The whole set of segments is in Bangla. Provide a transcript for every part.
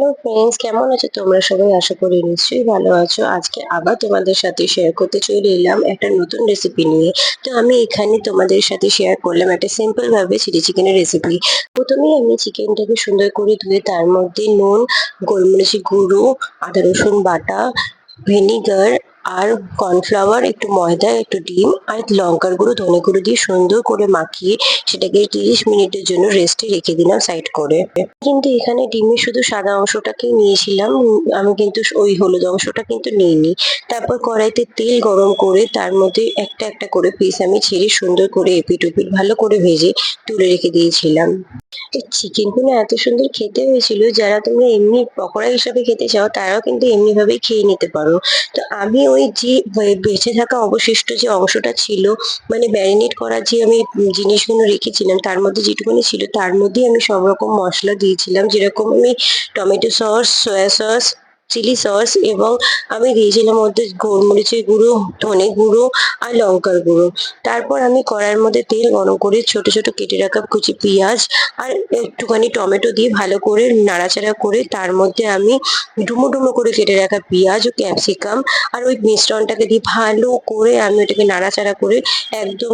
হ্যালো ফ্রেন্ডস কেমন আছো তোমরা সবাই? আশা করি নিশ্চয়ই ভালো আছো। আজকে আবার তোমাদের সাথে শেয়ার করতে চলে এলাম একটা নতুন রেসিপি নিয়ে। তো আমি এখানে তোমাদের সাথে শেয়ার করলাম একটা সিম্পলভাবে চিলি চিকেনের রেসিপি প্রথমেই আমি চিকেনটাকে সুন্দর করে ধুয়ে তার মধ্যে নুন গোলমরিচি গুঁড়ো, আদা রসুন বাটা ভিনিগার আর কর্নফ্লাওয়ার একটু ময়দা, একটু ডিম আর লঙ্কার গুঁড়ো, ধনে গুঁড়ো দিয়ে সুন্দর করে মাখিয়ে সেটাকে তিরিশ মিনিটের জন্য রেস্টে রেখে দিলাম সাইড করে। কিন্তু এখানে ডিমের শুধু সাদা অংশটাকেই নিয়েছিলাম, আমি কিন্তু ওই হলুদ অংশটা কিন্তু নিইনি। তারপর কড়াইতে তেল গরম করে তার মধ্যে একটা একটা করে পিস আমি ছেড়ে সুন্দর করে এপিট ওপিট ভালো করে ভেজে তুলে রেখে দিয়েছিলাম। এই চিকেনগুলো এত সুন্দর খেতে হয়েছিল, যারা তোমরা এমনি পকোড়া হিসাবে খেতে চাও, তারাও কিন্তু এমনি ভাবেই খেয়ে নিতে পারো। তো আমি ওই যে বেঁচে থাকা অবশিষ্ট যে অংশটা ছিল মানে ম্যারিনেট করার যে আমি জিনিসগুলো রেখেছিলাম, তার মধ্যে যেটুকুনি ছিল, তার মধ্যেই আমি সব রকম মশলা দিয়েছিলাম। যেরকম আমি tomato sauce soya sauce chilli sauce এবং আমি দিয়েছিলাম মধ্যে গোলমরিচের গুঁড়ো, ধনে গুঁড়ো আর লঙ্কার গুঁড়ো। তারপর আমি কড়াইয়ের মধ্যে তেল গরম করে ছোট ছোট কেটে রাখা কুচি পেঁয়াজ আর একটুখানি টমেটো দিয়ে ভালো করে নাড়াচাড়া করে তার মধ্যে আমি ডুমো ডুমো করে কেটে রাখা পেঁয়াজ ও ক্যাপসিকাম আর ওই মিশ্রণটাকে দিয়ে ভালো করে আমি ওটাকে নাড়াচাড়া করে একদম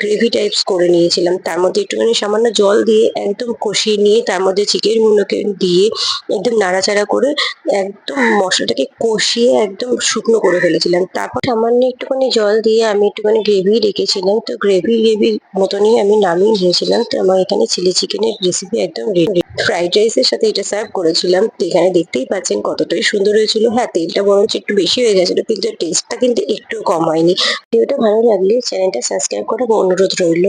গ্রেভি টাইপস করে নিয়েছিলাম। তার মধ্যে একটুখানি সামান্য জল দিয়ে একদম কষিয়ে নিয়ে তার মধ্যে চিকেন চিকেনগুলোকে দিয়ে একদম নাড়াচাড়া করে একদম মশলাটাকে কষিয়ে একদম শুকনো করে ফেলেছিলাম। তারপর সামান্য একটুখানি জল দিয়ে আমি একটুখানি গ্রেভি রেখেছিলাম। তো গ্রেভি গ্রেভি মতনই আমি নামিয়ে নিয়েছিলাম। তো আমার এখানে চিলি চিকেনের রেসিপি একদম রেডি ফ্রাইড রাইসের সাথে এটা সার্ভ করেছিলাম। তো এখানে দেখতেই পাচ্ছেন কতটাই সুন্দর হয়েছিল। হ্যাঁ তেলটা বরঞ্চ একটু বেশি হয়ে গেছিল, কিন্তু টেস্টটা কিন্তু একটু কম হয়নি। ভিডিওটা ভালো লাগলে চ্যানেলটা সাবস্ক্রাইব করার অনুরোধ রইল।